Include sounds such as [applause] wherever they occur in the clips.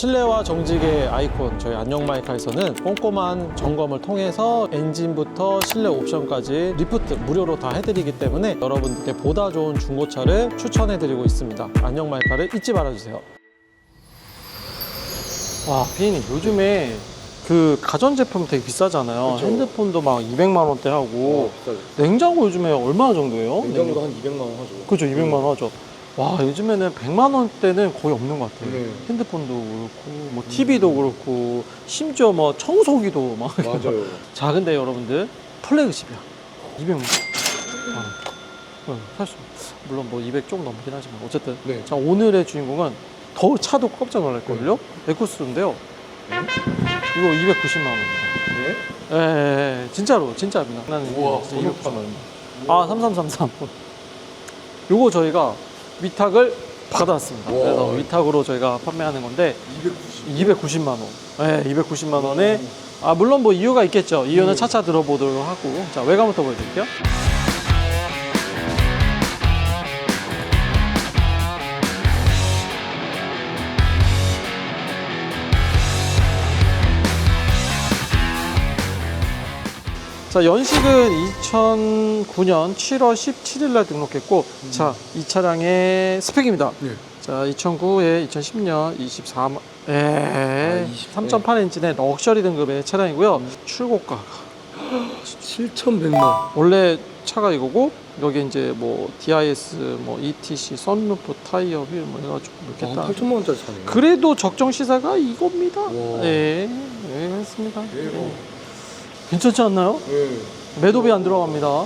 실내와 정직의 아이콘 저희 안녕 마이카에서는 꼼꼼한 점검을 통해서 엔진부터 실내 옵션까지 리프트 무료로 다 해드리기 때문에 여러분들께 보다 좋은 중고차를 추천해드리고 있습니다. 안녕 마이카를 잊지 말아주세요. 와, 피디님 요즘에 그 가전제품 되게 비싸잖아요. 그쵸. 핸드폰도 막 200만 원대 하고 비싸죠. 냉장고 요즘에 얼마나 정도예요? 냉장고도 한 200만 원 하죠. 그죠 200만 원 하죠 와 요즘에는 100만 원대는 거의 없는 것 같아요. 네. 핸드폰도 그렇고 뭐 TV도 그렇고 심지어 뭐 청소기도 막 맞아요. 자 근데 여러분들 플래그십이야. 200만 원. 어, 사실 물론 뭐 200 조금 넘긴 하지만 어쨌든 네. 자 오늘의 주인공은 더 차도 깜짝 놀랄걸요? 에쿠스인데요. 이거 290만 원입니다. 네? 예, 예, 예, 진짜로 진짜입니다. 나는 우와, 진짜 너무 290만 원입니다 아, 3333. 요거 저희가 위탁을 받아왔습니다. 그래서 위탁으로 저희가 판매하는 건데 290. 290 만 원. 네, 290만 원에 아 물론 뭐 이유가 있겠죠. 이유는 음. 차차 들어보도록 하고 자 외관부터 보여드릴게요. 자 연식은 2009년 7월 17일 날 등록했고 자이 차량의 스펙입니다. 네. 자 2009에 2010년 24만 에 아, 20, 3.8 엔진의 럭셔리 등급의 차량이고요. 음. 출고가가 7,100만. 원래 차가 이거고 여기 이제 뭐 DIS 뭐 ETC 선루프 타이어 휠 뭐 해가지고 이렇게 아, 딱 8천만 원짜리 차네요. 그래도 적정 시세가 이겁니다. 와. 네, 네, 그렇습니다. 대박. 네. 괜찮지 않나요? 네. 매도비 안 들어갑니다.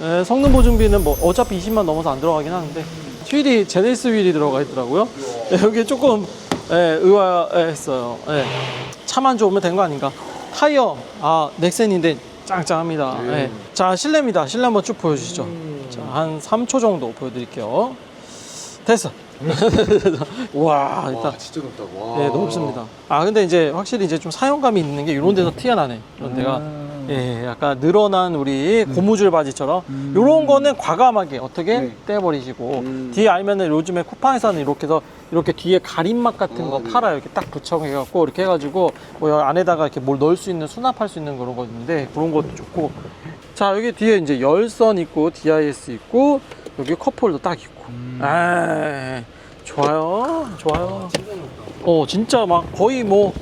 네, 성능 보증비는 뭐 어차피 20만 넘어서 안 들어가긴 하는데 휠이 제네시스 휠이 들어가 있더라고요. 네, 여기 조금 네, 의아했어요. 네. 차만 좋으면 된 거 아닌가? 타이어 아 넥센인데 짱짱합니다. 네. 네. 자 실내입니다. 실내 한번 쭉 보여주시죠. 음. 자, 한 3초 정도 보여드릴게요. 됐어. [laughs] 와 일단 와, 진짜 높다. 와. 네, 높습니다. 아, 근데 이제 확실히 이제 좀 사용감이 있는 게 이런 데서 티가 나네. 이런 데가. 음. 예, 약간 늘어난 우리 고무줄 바지처럼 음. 이런 거는 과감하게 어떻게 네. 떼버리시고 음. 뒤에 알면은 요즘에 쿠팡에서는 이렇게 해서 이렇게 뒤에 가림막 같은 거 아, 네. 팔아요. 이렇게 딱 붙여갖고 이렇게 해가지고 뭐 안에다가 이렇게 뭘 넣을 수 있는 수납할 수 있는 그런 거 있는데 그런 것도 좋고 자 여기 뒤에 이제 열선 있고 DIS 있고 여기 컵홀더 딱 있고 음. 아 좋아요. 좋아요. 어 진짜 막 거의 뭐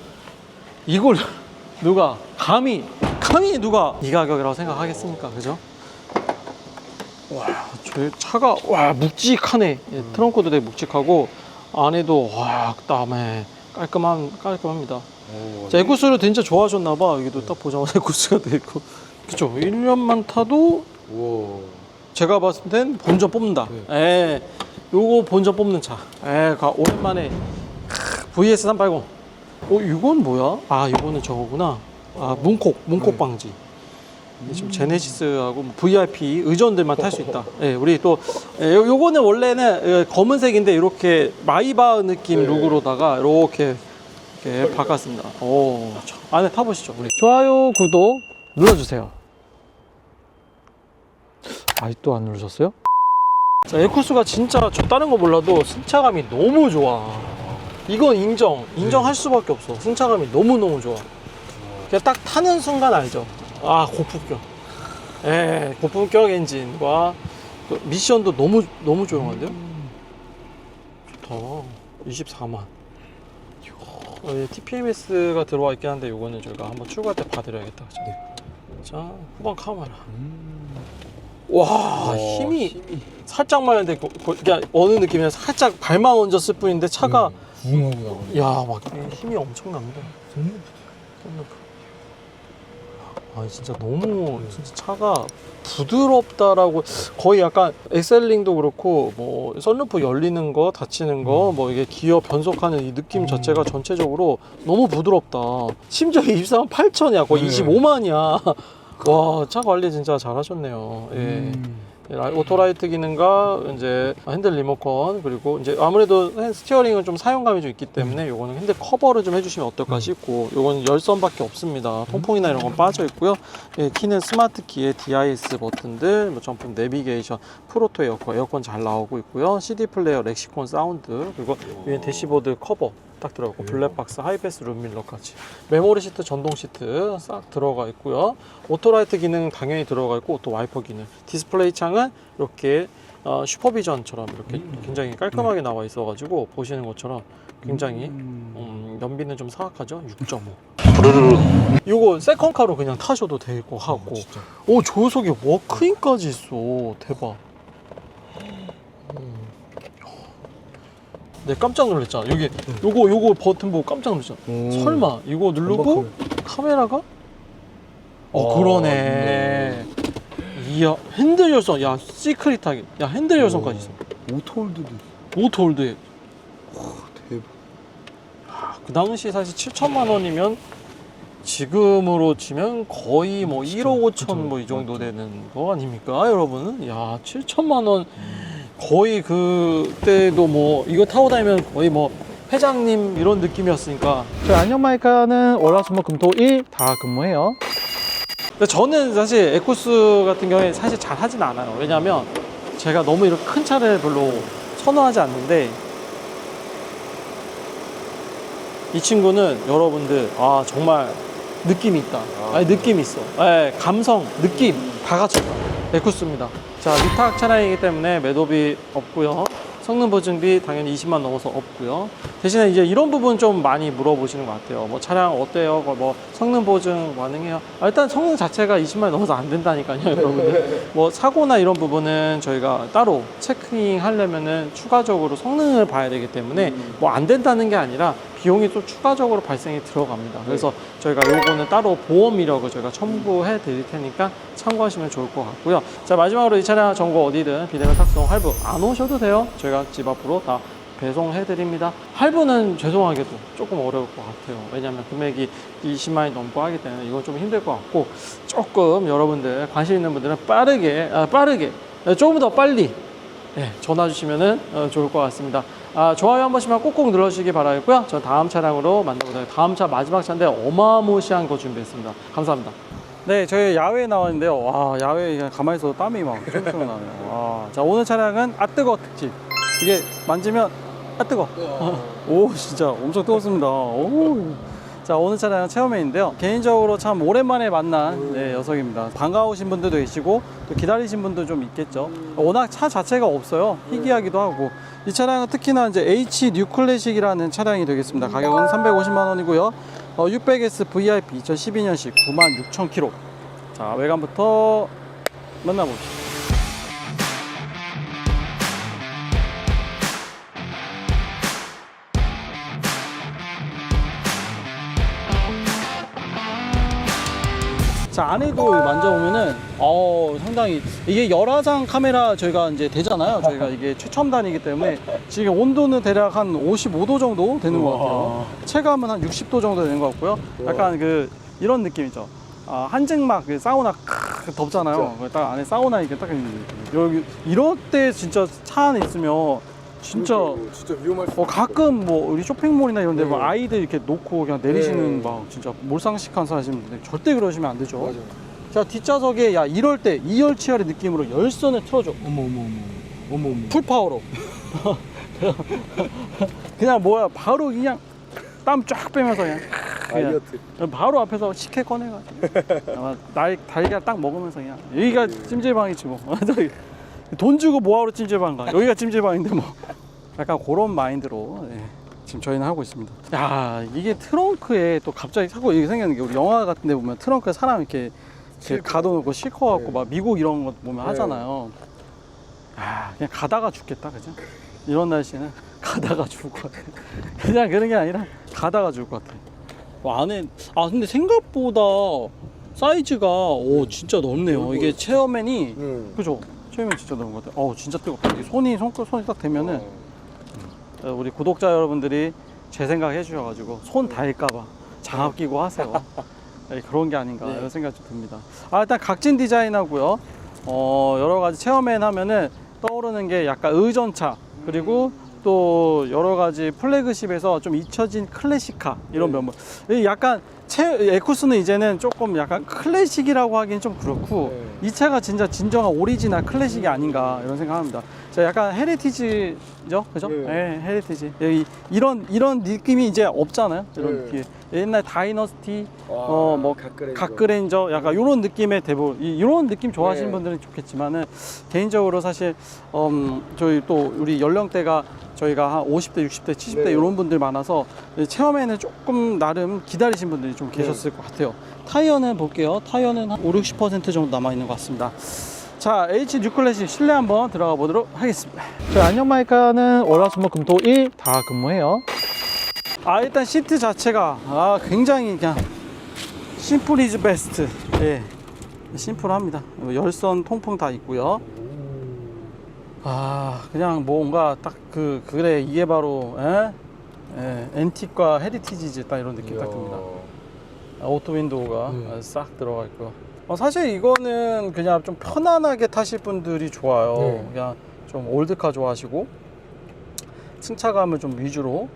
이걸 [laughs] 누가 감히 감히 누가 이 가격이라고 생각하겠습니까? 그죠? 와 저 차가 와 묵직하네. 예, 트렁크도 되게 묵직하고 안에도 와 그다음에 깔끔한 깔끔합니다. 오, 자 에쿠스를 진짜 좋아하셨나봐. 여기도 딱 보자마자 [laughs] 에쿠스가 돼 있고. 그죠? 1년만 타도 우와. 제가 봤을 땐 본전 뽑는다. 네. 예. 요거 본전 뽑는 차. 예, 가 오랜만에 크, VS 380. 어, 이건 뭐야? 아, 이거는 저거구나. 아, 문콕, 문콕 네. 방지. 이게 지금 제네시스하고 뭐 VIP 의전들만 탈 수 있다. 예, 우리 또 예, 요- 요거는 원래는 예, 검은색인데 이렇게 마이바 느낌 네. 룩으로다가 이렇게 이렇게 바꿨습니다. 오, 참. 안에 타보시죠. 우리 좋아요, 구독 눌러주세요. 아직도 안 누르셨어요? 자, 에쿠스가 진짜 저 다른 거 몰라도 승차감이 너무 좋아. 이건 인정, 인정할 수밖에 없어. 승차감이 너무너무 좋아. 그냥 딱 타는 순간 알죠. 아, 고품격. 예, 고품격 엔진과 또 미션도 너무, 너무 조용한데요? 좋다. 24만. 어, TPMS가 들어와 있긴 한데 이거는 저희가 한번 출고할 때 봐드려야겠다. 그죠? 자, 후방 카메라. 와, 와, 힘이 살짝만 했는데 거- 거- 그냥 어느 느낌이냐 살짝 발만 얹었을 뿐인데 차가 부응하고 나가네. 야막 힘이 엄청납니다. 썬루프. 아 진짜 너무 진짜 차가 부드럽다라고 거의 약간 엑셀링도 그렇고 뭐 썬루프 열리는 거 닫히는 거 뭐 이게 기어 변속하는 이 느낌 자체가 전체적으로 너무 부드럽다. 심지어 24만 8천이야 거의 네. 25만이야. 와 차 관리 진짜 잘하셨네요. 예. 음. 오토라이트 기능과 이제 핸들 리모컨 그리고 이제 아무래도 핸- 스티어링은 좀 사용감이 좀 있기 때문에 요거는 핸들 커버를 좀 해주시면 어떨까 싶고 요거는 열선밖에 없습니다. 통풍이나 이런 건 빠져 있고요. 예, 키는 스마트 키에 DIS 버튼들 뭐 점프 내비게이션 프로토 에어컨 에어컨 잘 나오고 있고요. CD 플레이어 렉시콘 사운드 그리고 위에 대시보드 커버 딱 들어가고 블랙박스 하이패스 룸밀러까지 메모리 시트 전동 시트 싹 들어가 있고요. 오토라이트 기능 당연히 들어가 있고 또 와이퍼 기능. 디스플레이 창은 이렇게 어, 슈퍼비전처럼 이렇게 굉장히 깔끔하게 나와 있어가지고 보시는 것처럼 굉장히 음, 연비는 좀 사악하죠? 6.5 이거 세컨카로 그냥 타셔도 될것 같고. 진짜. 오 조석에 워크인까지 있어. 대박 네 깜짝 놀랐잖아. 여기 요거 요거 버튼 보고 깜짝 놀랐잖아. 오. 설마 이거 누르고 카메라가? 어 아, 그러네. 이야 핸들 열선. 야 시크릿하게 야 핸들 열선까지 있어. 오토홀드도 오토 홀드에. 대박. 그 당시 사실 7천만 원이면 지금으로 치면 거의 뭐 그쵸, 1억 5천 그쵸, 뭐이 정도. 되는 거 아닙니까 여러분? 야 7천만 원 거의 그때도 뭐 이거 타고 다니면 거의 뭐 회장님 이런 느낌이었으니까. 저희 안녕마이카는 월화수목금토 일 다 근무해요. 근데 저는 사실 에쿠스 같은 경우에 사실 잘 하진 않아요. 왜냐면 제가 너무 이런 큰 차를 별로 선호하지 않는데 이 친구는 여러분들 아 정말 느낌이 있다. 아니 느낌이 있어. 예, 감성 느낌 다 갖췄다 에쿠스입니다 자 위탁 차량이기 때문에 매도비 없고요. 성능 보증비 당연히 20만 넘어서 없고요. 대신에 이제 이런 부분 좀 많이 물어보시는 것 같아요. 뭐 차량 어때요? 뭐 성능 보증 가능해요? 아, 일단 성능 자체가 20만 넘어서 안 된다니까요 [laughs] 여러분들. 뭐 사고나 이런 부분은 저희가 따로 체크잉 하려면은 추가적으로 성능을 봐야 되기 때문에 뭐 안 된다는 게 아니라 비용이 또 추가적으로 발생이 들어갑니다. 그래서 저희가 요거는 따로 보험 이력을 저희가 첨부해 드릴 테니까 참고하시면 좋을 것 같고요. 자, 마지막으로 이 차량 정보 어디든 비대면 탁송 할부 안 오셔도 돼요. 저희가 집 앞으로 다 배송해 드립니다. 할부는 죄송하게도 조금 어려울 것 같아요. 왜냐하면 금액이 20만이 넘고 하기 때문에 이건 좀 힘들 것 같고 조금 여러분들 관심 있는 분들은 빠르게 아, 빠르게 조금 더 빨리 네, 전화 주시면 좋을 것 같습니다. 아, 좋아요 한 번씩만 꼭꼭 눌러주시기 바라겠고요. 저 다음 차량으로 만나보도록 하겠습니다. 다음 차 마지막 차인데 어마무시한 거 준비했습니다. 감사합니다. 네, 저희 야외에 나왔는데요. 와, 야외에 그냥 가만히 있어도 땀이 막 쫄쫄 나네요. 와, 자, 오늘 차량은 아뜨거 특집. 이게 만지면 아 뜨거. [laughs] 오, 진짜 엄청 뜨겁습니다. 오. 자, 오늘 차량은 체험회인데요. 개인적으로 참 오랜만에 만난 네, 녀석입니다. 반가우신 분들도 계시고 또 기다리신 분도 좀 있겠죠. 워낙 차 자체가 없어요. 희귀하기도 하고. 이 차량은 특히나 이제 H 뉴 클래식이라는 차량이 되겠습니다. 가격은 350만 원이고요. 어, 600S VIP 2012년식 96,000km. 자, 외관부터 만나보시죠. 자 안에도 만져보면은 어 상당히. 이게 열화상 카메라 저희가 이제 되잖아요. 저희가 이게 최첨단이기 때문에 지금 온도는 대략 한 55도 정도 되는 것 같아요. 체감은 한 60도 정도 되는 것 같고요. 약간 그 이런 느낌이죠. 아, 한증막 그 사우나 크, 덥잖아요. 딱 안에 사우나 이게 딱 있는 여기 이럴 때 진짜 차 안에 있으면 진짜 그러니까 진짜 위험할 수 어, 가끔 뭐 우리 쇼핑몰이나 이런 데뭐 네. 아이들 이렇게 놓고 그냥 내리시는 네. 막 진짜 몰상식한 사 하시는 분들 절대 그러시면 안 되죠. 맞아. 자, 뒷좌석에 야, 이럴 때 이열치열의 느낌으로 열선을 틀어줘. 어머 어머 어머 어머 어머. 풀파워로. [laughs] 그냥 뭐야, 바로 그냥 땀 쫙 빼면서 그냥. 그냥 다이어트. 바로 앞에서 식혜 꺼내가지고. 아마 날, 달걀 딱 먹으면서 그냥. 여기가 찜질방이지 뭐. [laughs] 돈 주고 뭐하러 찜질방 가. 여기가 찜질방인데 뭐. 약간 그런 마인드로 네, 지금 저희는 하고 있습니다. 야, 이게 트렁크에 또 갑자기 자꾸 이게 생기는 게 우리 영화 같은 데 보면 트렁크에 사람 이렇게, 이렇게. 가둬놓고 싣고 갖고 네. 막 미국 이런 거 보면 네. 하잖아요. 아, 그냥 가다가 죽겠다, 그죠? 이런 날씨는 [laughs] 가다가 죽을 것 같아. 그냥 그런 게 아니라 가다가 죽을 것 같아. 와, 안에, 아, 근데 생각보다 사이즈가, 오, 진짜 넓네요. 이게 체어맨이, 응. 그죠? 체어맨 진짜 넓은 것 같아. 어우, 진짜 뜨겁다. 손이, 손, 손이 딱 대면은, 어, 우리 구독자 여러분들이 제 생각 해주셔가지고 손 닿을까봐 장갑 끼고 하세요. 네, [laughs] 그런 게 아닌가 네. 이런 생각이 좀 듭니다. 아, 일단 각진 디자인하고요. 어, 여러 가지 체험엔 하면은 떠오르는 게 약간 의전차 그리고 또 여러 가지 플래그십에서 좀 잊혀진 클래식카 이런 네. 면모. 이 약간 채, 에쿠스는 이제는 조금 약간 클래식이라고 하기엔 좀 그렇고 네. 이 차가 진짜 진정한 오리지널 클래식이 아닌가 이런 생각합니다. 자, 약간 헤리티지죠, 그죠? 예. 예, 헤리티지. 여기 이런 이런 느낌이 이제 없잖아요. 이런 예. 느낌. 옛날 다이너스티, 와, 어, 뭐 가끄레인저. 각그레인저, 약간 이런 느낌의 대부분 이- 이런 느낌 좋아하시는 예. 분들은 좋겠지만은 개인적으로 사실 음, 저희 또 우리 연령대가 저희가 한 50대, 60대, 70대 네. 이런 분들 많아서 체험에는 조금 나름 기다리신 분들이 좀 계셨을 것 같아요. 타이어는 볼게요. 타이어는 한 5, 60% 정도 남아 있는 것 같습니다. 자, H 뉴 클래식 실내 한번 들어가 보도록 하겠습니다. 저희 안녕 마이카는 월화수목금토1 다 근무해요. 아, 일단 시트 자체가 아, 굉장히 그냥 심플 이즈 베스트. 예. 심플합니다. 열선 통풍 다 있고요. 아, 그냥 뭔가 딱 그 그래 이게 바로 에? 예, 앤틱과 헤리티지즈 딱 이런 느낌 딱 듭니다. 아, 오토 윈도우가 네. 아, 싹 들어가 있고요. 어, 사실 이거는 그냥 좀 편안하게 타실 분들이 좋아요. 네. 그냥 좀 올드카 좋아하시고 승차감을 좀 위주로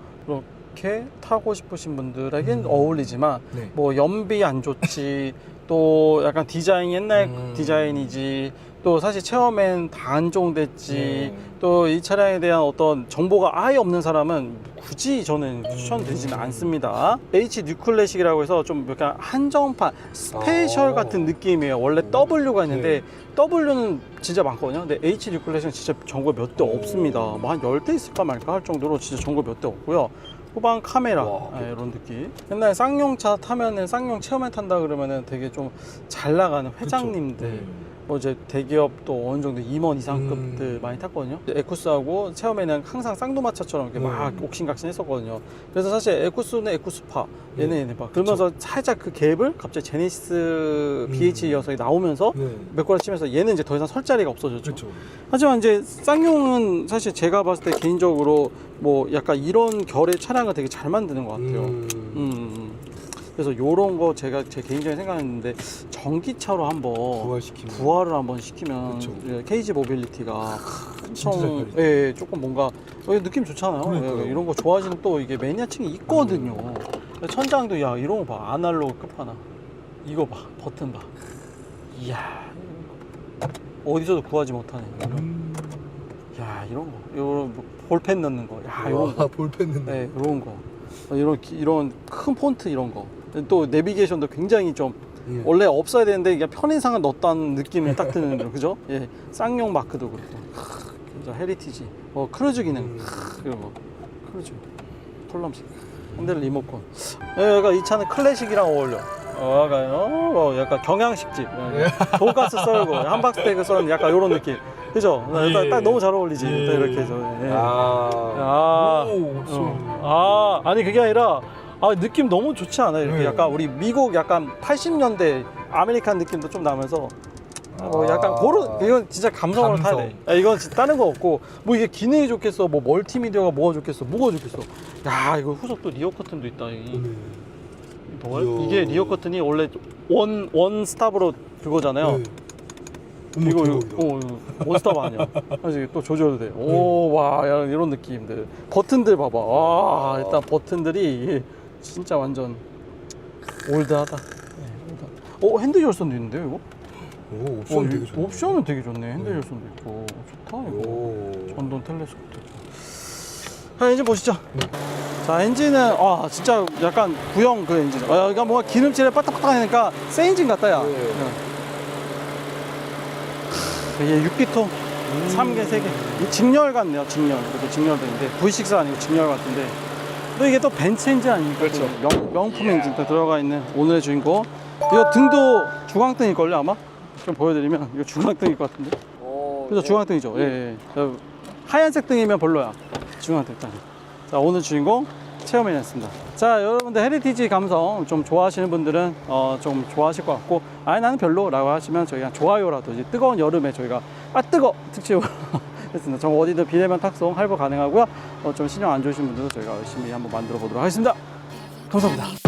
그렇게 타고 싶으신 분들에겐 음. 어울리지만 네. 뭐 연비 안 좋지 [laughs] 또 약간 디자인 옛날 음. 디자인이지 또 사실 체험엔 다 안정됐지 네. 또이 차량에 대한 어떤 정보가 아예 없는 사람은 굳이 저는 추천드리지는 음. 않습니다. H 뉴클래식이라고 해서 좀 약간 한정판 스페셜 어. 같은 느낌이에요. 원래 음. W가 있는데 네. W는 진짜 많거든요. 근데 H 뉴클래식은 진짜 정보가 몇대 오. 없습니다. 뭐한 10대 있을까 말까 할 정도로 진짜 정보 몇대 없고요. 후방 카메라 와, 아, 이런 느낌. 옛날 쌍용차 타면은 쌍용 체험에 탄다 그러면은 되게 좀 잘 나가는 회장님들 네. 뭐 이제 대기업도 어느 정도 임원 이상급들 음. 많이 탔거든요. 에쿠스하고 체험에는 항상 쌍두마차처럼 이렇게 막 음. 옥신각신 했었거든요. 그래서 사실 에쿠스는 에쿠스파, 얘는 네. 얘네 막 그러면서 살짝 그 갭을 갑자기 제네시스 BH 녀석이 나오면서 네. 몇 골을 치면서 얘는 이제 더 이상 설 자리가 없어졌죠. 그렇죠. 하지만 이제 쌍용은 사실 제가 봤을 때 개인적으로 뭐 약간 이런 결의 차량을 되게 잘 만드는 것 같아요. 음. 음, 음. 그래서 요런 거 제가 제 개인적인 생각했는데 전기차로 한번 부활시키는. 부활을 한번 시키면 그쵸. 예, 케이지 모빌리티가 잘 엄청. 예, 예, 조금 뭔가 어, 느낌 좋잖아요. 예, 이런 거 좋아하시는 또 이게 매니아층이 있거든요. 음. 천장도 야 이런 거 봐 아날로그 끝판왕 이거 봐 버튼 봐 이야 어디서도 구하지 못하네. 이런. 음. 야 이런 거 이런 뭐 볼펜 넣는 거. 야 이런 거. 와, 볼펜 넣는. 네, 이런 거. 어, 이런 기- 이런 큰 폰트 이런 거. 또 내비게이션도 굉장히 좀 예. 원래 없어야 되는데 이게 편의상을 넣었다는 느낌이 딱 드는 거 그죠? 예, 쌍용 마크도 그렇고, 크, 그죠? 헤리티지, 뭐 크루즈 기능 음. 크, 이런 거, 크루즈, 톨럼식, 핸들 리모컨. 예, 약간 이 차는 클래식이랑 어울려. 어, 약간 어, 어, 약간 경양식집, 예, 돈가스 썰고 함박스테이크 썰는 약간 이런 느낌, 그죠? 딱, 예. 딱 너무 잘 어울리지. 예. 또 이렇게 해서. 예. 아. 아, 오, 어. 아, 아니 그게 아니라 아, 느낌 너무 좋지 않아요? 이렇게 네. 약간 우리 미국 약간 80년대 아메리칸 느낌도 좀 나면서 어, 약간 아. 그런 이건 진짜 감성으로 타야 돼. 감성. 아, 이건 진짜 다른 거 없고 뭐 이게 기능이 좋겠어, 뭐 멀티미디어가 뭐가 좋겠어, 뭐가 좋겠어. 야 이거 후속도 리어 커튼도 있다. 이, 네. 뭐. 이게 리어 커튼이 원래 원 원 스탑으로 그거잖아요. 네. 어머, 이거 이거 대박이다. 어, 이거 원스탑 아니야. 그래서 이게 또 조절도 돼. 오, 와, 이런, 이런 느낌들. 버튼들 봐봐. 와, 일단 버튼들이 진짜 완전 올드하다. 네, 올드하다. 어, 핸드 열선도 있는데요, 이거? 오, 옵션 어, 되게 이- 좋네. 옵션은 되게 좋네. 핸드 네. 열선도 있고. 좋다, 이거. 오. 전동 텔레스코프도 있고. 자, 엔진 보시죠. 네. 자, 엔진은, 아, 진짜 약간 구형 그 엔진. 아, 그러니까 뭔가 기름칠에 빠딱빠딱 하니까 새 엔진 같다, 야. 네. 이게 6기통 음. 3개, 3개. 이 직렬 같네요, 직렬. 이렇게 직렬도 있는데, V6 아니고 직렬 같은데. 또 이게 또 벤츠 엔진 아닙니까? 그렇죠. 명, 명품 엔진 또 들어가 있는 오늘의 주인공. 이거 등도 주광등일걸요, 아마? 좀 보여드리면. 이거 주광등일 것 같은데. 어, 그래서 주광등이죠. 예, 예. 저 하얀색 등이면 별로야. 주광등 딱. 자, 오늘 주인공 체험해냈습니다. 자, 여러분들 헤리티지 감성 좀 좋아하시는 분들은 어, 좀 좋아하실 것 같고, 아니 나는 별로 라고 하시면 저희가 좋아요라도 이제 뜨거운 여름에 저희가 아 뜨거 특집으로 [laughs] 했습니다. 좀 어디든 비대면 탁송 할부 가능하고요. 어, 좀 신경 안 좋으신 분들도 저희가 열심히 한번 만들어 보도록 하겠습니다. 감사합니다.